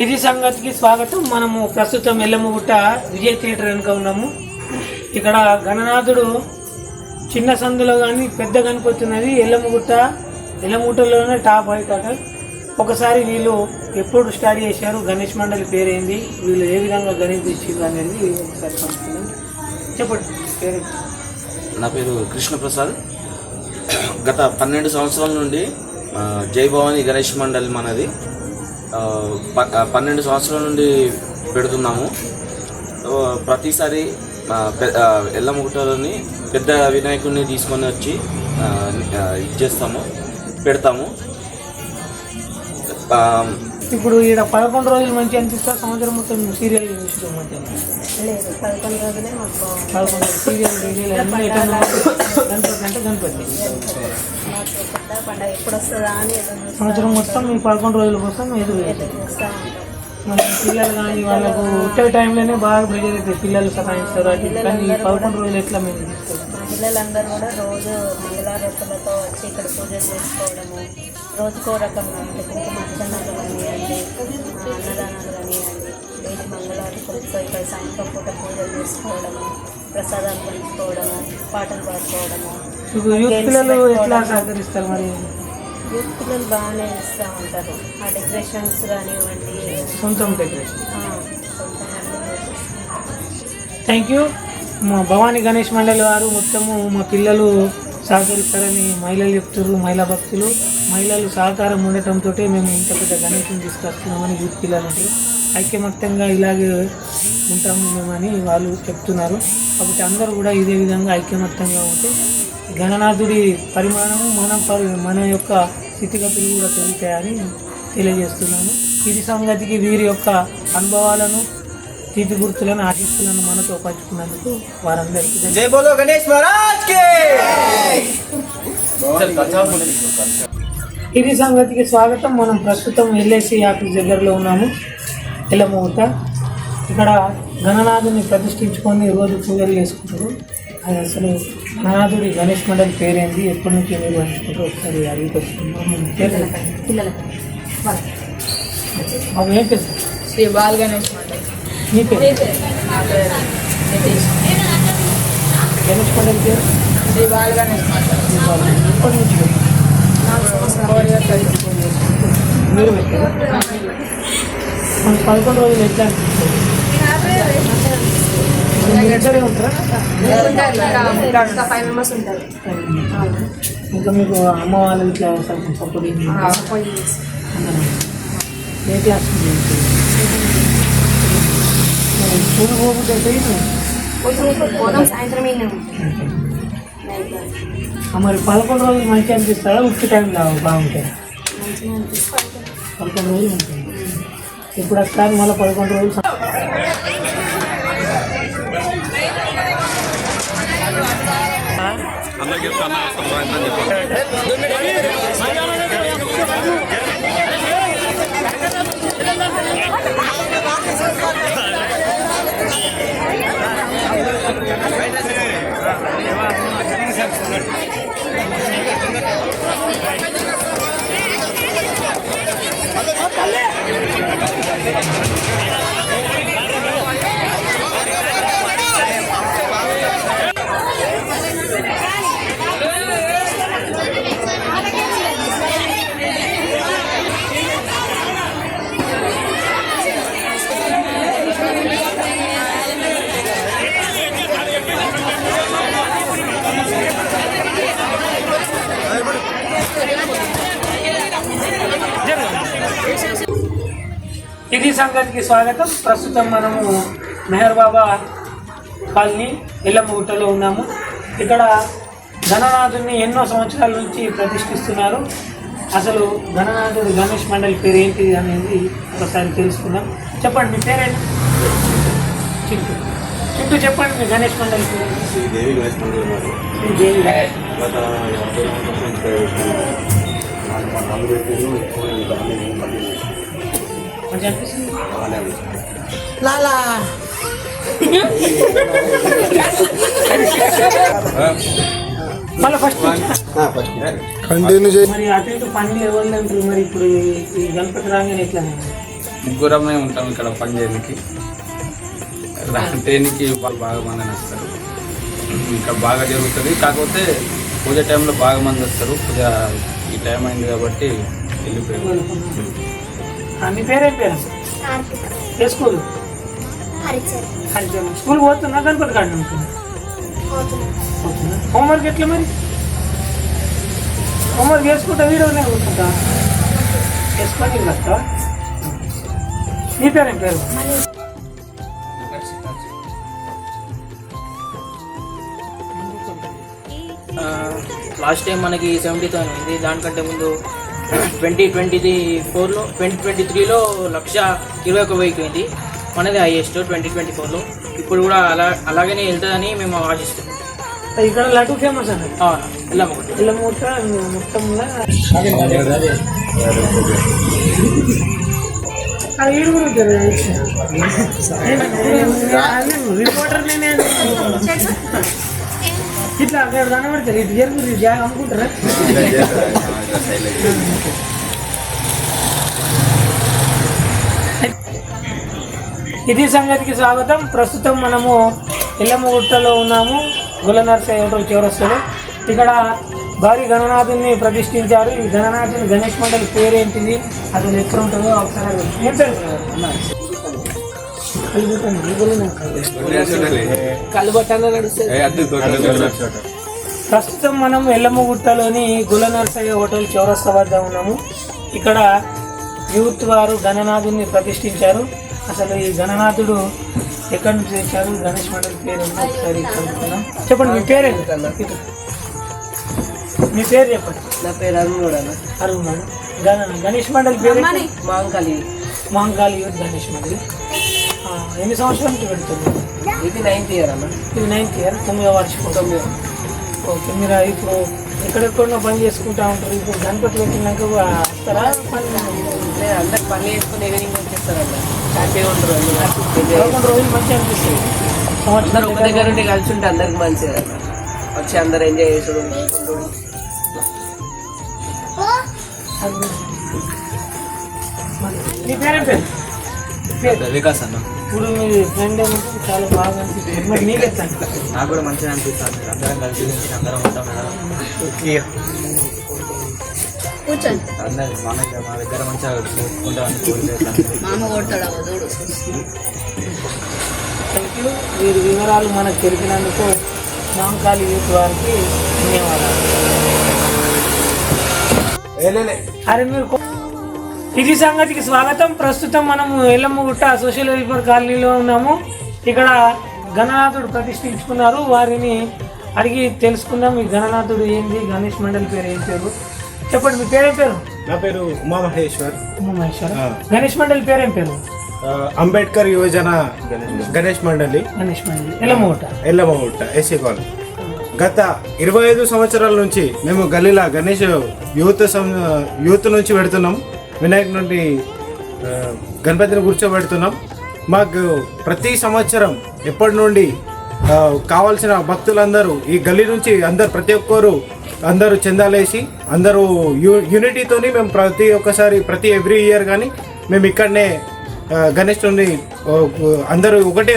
ఇది సంగతికి స్వాగతం. మనము ప్రస్తుతం ఎల్లమ్మగుట్ట విజయ్ థియేటర్ వెనుక ఉన్నాము. ఇక్కడ గణనాథుడు చిన్న సందులో కానీ పెద్ద కనిపిస్తున్నది ఎల్లమ్మగుట్ట ఎల్లమ్మగుట్టలోనే టాప్ అట. ఒకసారి వీళ్ళు ఎప్పుడు స్టార్ట్ చేశారు? గణేష్ మండలి పేరేంది? వీళ్ళు ఏ విధంగా గణేష్ అనేది ఒకసారి చెప్పండి పేరు? నా పేరు కృష్ణప్రసాద్. గత పన్నెండు సంవత్సరాల నుండి జై భవాని గణేష్ మండలి మనది. ప- పన్నెండు సంవత్సరాల నుండి పెడుతున్నాము. ప్రతిసారి ఆ, ఎల్లమ్మగుట్టలోని పెద్ద వినాయకుడిని తీసుకొని వచ్చి ఇచ్చేస్తాము పెడతాము. ఇప్పుడు ఈడ పదకొండు రోజులు మంచి అనిపిస్తా సంవత్సరం మొత్తం సీరియల్ చూసుకో మంచిగా లేదు పదకొండు రోజులే మాకు పదకొండు సీరియల్ డీరియల్ అన్నీ గణపతి అంటే గణపతి మాకు పెద్ద పండగ ఎప్పుడు వస్తుందా అని ఎదురు చూస్తా. సంవత్సరం మొత్తం మీ పదకొండు రోజుల కోసం ఎదురు మన పిల్లలు కానీ వాళ్ళకు ఉంటే టైంలోనే బాగా ప్రెజర్ అవుతుంది పిల్లలు సతాయిస్తారు. అది కానీ పదకొండు రోజులు ఎట్లా మీరు తీసుకోవాలి మా పిల్లలందరూ కూడా రోజు మంగళారతులతో వచ్చి ఇక్కడ పూజలు చేసుకోవడము రోజుకో రకంగా అంటే కుంకుమార్చనలు కానివ్వండి ఆ, అన్నదానాలు కానివ్వండి డైలీ మంగళారతులతో ఇక్కడ సాయంత్రం పూట పూజలు చేసుకోవడము ప్రసాదాలు పంచుకోవడము పాటలు పాడుకోవడము పిల్లలు ఎట్లా సహకరిస్తారు మరి? యూత్ పిల్లలు బాగానే ఇస్తూ ఉంటారు. ఆ డెకరేషన్స్ కానివ్వండి సొంతం డెకరేషన్. థ్యాంక్ యూ మా భవానీ గణేష్ మండలి వారు మొత్తము మా పిల్లలు సహకరిస్తారని మహిళలు చెప్తున్నారు మహిళా భక్తులు. మహిళలు సహకారం ఉండటంతో మేము ఇంత పెద్ద గణేషుని తీసుకొస్తున్నామని యూత్ పిల్లలు అంటారు ఐక్యమత్యంగా ఇలాగే ఉంటాము మేమని వాళ్ళు చెప్తున్నారు. కాబట్టి అందరూ కూడా ఇదే విధంగా ఐక్యమత్యంగా ఉంటే గణనాథుడి పరిమాణము మనం మన యొక్క స్థితిగతులు కూడా తెలుగుతాయని తెలియజేస్తున్నాను. ఇది సంగతికి వీరి యొక్క అనుభవాలను తీతి గుర్తులను ఆశిస్తులను మనతో పంచుకున్నందుకు వారందరికీ జై బోలో గణేష్ మహారాజ్ ఇది సంగతికి స్వాగతం. మనం ప్రస్తుతం ఎల్ఐసి ఆఫీస్ దగ్గరలో ఉన్నాము. ఎల్లమూత. ఇక్కడ గణనాథుని ప్రతిష్ఠించుకొని రోజు పూజలు చేసుకుంటారు. అది అసలు గణనాథుడి గణేష్ మండలి పేరేంది? ఎప్పటి నుంచి నిర్వహించుకుంటారు ఒకసారి అడిగి. పిల్లలకు. మాకు ఏం తెలుసు శ్రీ బాల్ గణేష్ మండలి. మీ పేరు? నా పేరు గణేష్ మండలి పేరు? శ్రీ బాల్ గణేష్ మండలి. ఎప్పటి నుంచి? మీరు పెట్టారు? పదకొండు రోజులు ఎట్లా అనిపిస్తుంది ఇంకా మీకు అమ్మ వాళ్ళు ఇట్లా సపోర్ట్ ఏ క్లాస్ స్కూల్ పోకుంటే పోదాం సాయంత్రం మరి పదకొండు రోజులు మంచిగా అనిపిస్తారా ఉట్టి టైం బాగుంటాయి పదకొండు రోజులు ఉంటుంది ఇప్పుడు వస్తారు మళ్ళీ పదకొండు రోజులు lagi kita semuanya. terima aja. ఇది సంగతికి స్వాగతం. ప్రస్తుతం మనము మెహర్ బాబా కాలనీ ఎల్లమ్మగుట్టలో ఉన్నాము. ఇక్కడ గణనాథుడిని ఎన్నో సంవత్సరాల నుంచి ప్రతిష్ఠిస్తున్నారు. అసలు గణనాథుడు గణేష్ మండలి పేరు ఏంటి అనేది ఒకసారి తెలుసుకుందాం. చెప్పండి మీ పేరేంటి? చింటూ. చింటూ చెప్పండి మీ గణేష్ మండలి పేరు దేవి గణేష్ మండలి దేవి గణేష్. దాన్ని మళ్ళీ ఫస్ట్ కంటిన్యూ చేయి. మరి అటు ఇటు పనులు ఎవరు అంటారు మరి ఇప్పుడు ఈ- గణపతి రాగానే ఎట్లా ముగ్గురమే ఉంటాం ఇక్కడ పని చేయడానికి. దేనికి వాళ్ళు బాగా మంది వస్తారు. ఇక్కడ బాగా జరుగుతుంది. కాకపోతే పూజ టైంలో బాగా మంది వస్తారు. పూజ ఈ టైం అయింది కాబట్టి వెళ్ళిపోయారు. మీ పేరేం పేరు? ఏ స్కూల్? హరిచరణ్ స్కూల్ పోతున్నా గణపతి కాడ హోంవర్క్ ఎట్లా మరి? హోంవర్క్ చేసుకుంటా వీడియోనే అనుకుంటా చేసుకొని వస్తా? మీ పేరేం పేరు? లాస్ట్ టైం మనకి సెవెంటీతో అయింది దానికంటే ముందు ట్వంటీ ట్వంటీ ఫోర్లో ట్వంటీ ట్వంటీ త్రీలో లక్ష ఇరవై ఒక వెయ్యికి అయింది మనది హైయెస్ట్ ట్వంటీ ట్వంటీ ఫోర్లో ఇప్పుడు కూడా అలా అలాగనే వెళ్తుందని మేము ఆశిస్తున్నాం ఇక్కడ లడ్డు ఫేమస్ అన్నది అవును వెళ్ళాము ఒకటి ఇలా మూట మొత్తంలో. రిపోర్టర్ నేనే ఇట్లా అక్కడ కనబడతారు ఇటు జరుగుతుంది జాగా అనుకుంటారా? ఇది సంగతికి స్వాగతం. ప్రస్తుతం మనము ఇల్లమ్మగుట్టలో ఉన్నాము. గులనర్సయ్య హోటల్ చివరస్తులు ఇక్కడ భారీ గణనాథుని ప్రతిష్ఠించారు. ఈ గణనాథుని గణేష్ మండలి పేరేంటిది? అతను ఎక్కడ ఉంటుందో ఒకసారి ఏం పేరు? ప్రస్తుతం మనం ఎల్లమ్మగుట్టలోని గులనర్సయ్య హోటల్ చౌరస్తా వద్ద ఉన్నాము. ఇక్కడ యూత్ వారు గణనాథుని ప్రతిష్ఠించారు. అసలు ఈ గణనాథుడు ఎక్కడి నుంచి తెచ్చారు? గణేష్ మండలి పేరు ఒకసారి. చెప్పండి మీ పేరు ఏంటి? ఇటు. మీ పేరు చెప్పండి. నా పేరు అరుణ్ కూడా అన్న. అరుణ్ గణేష్ మండలి పేరు? మాంకాలి మాంగాలి యూత్ గణేష్ మండలి. ఎన్ని సంవత్సరాల నుంచి పెడుతుంది ఇది నైన్త్ ఇయర్ అన్న ఇది నైన్త్ ఇయర్ తొమ్మిదో వార్షికం. తొమ్మిది. ఓకే మీరు ఇప్పుడు ఎక్కడెక్కడో పని చేసుకుంటా ఉంటారు. ఇప్పుడు గణపతి పెట్టినాక వస్తారా పని నేను అందరు పని చేసుకుని ఈవినింగ్ వచ్చేస్తారన్న హ్యాపీగా ఉంటారు పదకొండు రోజులు మంచిగా అనిపిస్తుంది. అందరూ ఒక దగ్గర ఉండి కలిసి ఉంటే అందరికి మంచిది వచ్చి అందరు ఎంజాయ్ చేసుడు. మీ పేరు వికాస్ అన్న. ఇప్పుడు మీ ఫ్రెండ్ ఏమంటే చాలా బాగా అనిపిస్తుంది. మరి నీకు ఎట్లా అనిపిస్తుంది? నాకు కూడా మంచిగా అనిపిస్తుంది. అందరం కలిసి అందరం ఉంటాం అందరం మా దగ్గర మా దగ్గర మంచిగా చూసుకుంటామని కోరుకుంటాను థ్యాంక్ యూ మీరు వివరాలు మనకు తెలిపినందుకు మాంకాళి యూత్ వారికి ధన్యవాదాలు. అరే మీరు ఇది సంగతికి స్వాగతం. ప్రస్తుతం మనము ఎల్లమ్మగుట్ట సోషల్ వెల్ఫేర్ కాలనీలో ఉన్నాము. ఇక్కడ గణనాథుడు ప్రతిష్ఠించుకున్నారు. వారిని అడిగి తెలుసుకుందాం. ఈ గణనాథుడు ఏంది? గణేష్ మండలి పేరు ఏం పేరు? చెప్పండి మీ పేరేం పేరు? నా పేరు ఉమా మహేశ్వర్ ఉమామహేశ్వర గణేష్ మండలి పేరేం పేరు? అంబేద్కర్ యువజన గణేష్ మండలి. గణేష్ మండలి. Yellammagutta Yellammagutta SC colony. గత ఇరవై ఐదు సంవత్సరాల నుంచి మేము గలీలా గణేష్ యూత్ యూత్ నుంచి పెడుతున్నాం. వినాయక్ నుండి గణపతిని కూర్చోబెడుతున్నాం. మాకు ప్రతి సంవత్సరం ఎప్పటి నుండి కావాల్సిన భక్తులందరూ ఈ గల్లీ నుంచి అందరు ప్రతి ఒక్కరు అందరూ చెందాలేసి అందరూ యూ యూనిటీతోని మేము ప్రతి ఒక్కసారి ప్రతి ఎవ్రీ ఇయర్ కానీ మేము ఇక్కడనే ఆ, గణేష్ నుండి అందరూ ఒకటే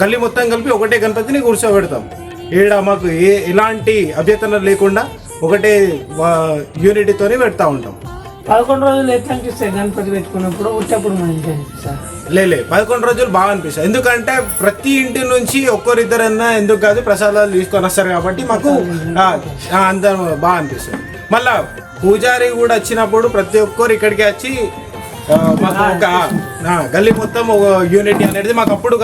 గల్లీ మొత్తం కలిపి ఒకటే గణపతిని కూర్చోబెడతాం. ఈడ మాకు ఏ ఎలాంటి అభ్యర్థన లేకుండా ఒకటే యూనిటీతోనే పెడతా ఉంటాం. పదకొండు రోజులు ఎట్లా అనిపిస్తాయి గణపతి పెట్టుకున్నప్పుడు ఉట్టప్పుడు అనిపిస్తారు లేలే పదకొండు రోజులు బాగా అనిపిస్తుంది. ఎందుకంటే ప్రతి ఇంటి నుంచి ఒక్కరిద్దరన్నా ఎందుకు కాదు ప్రసాదాలు తీసుకొని వస్తారు కాబట్టి మాకు అందరం బాగా అనిపిస్తుంది. మళ్ళా పూజారి కూడా వచ్చినప్పుడు ప్రతి ఒక్కరు ఇక్కడికి వచ్చి మాకు ఒక గల్లీ మొత్తం ఒక యూనిటీ అనేది మాకు అప్పుడు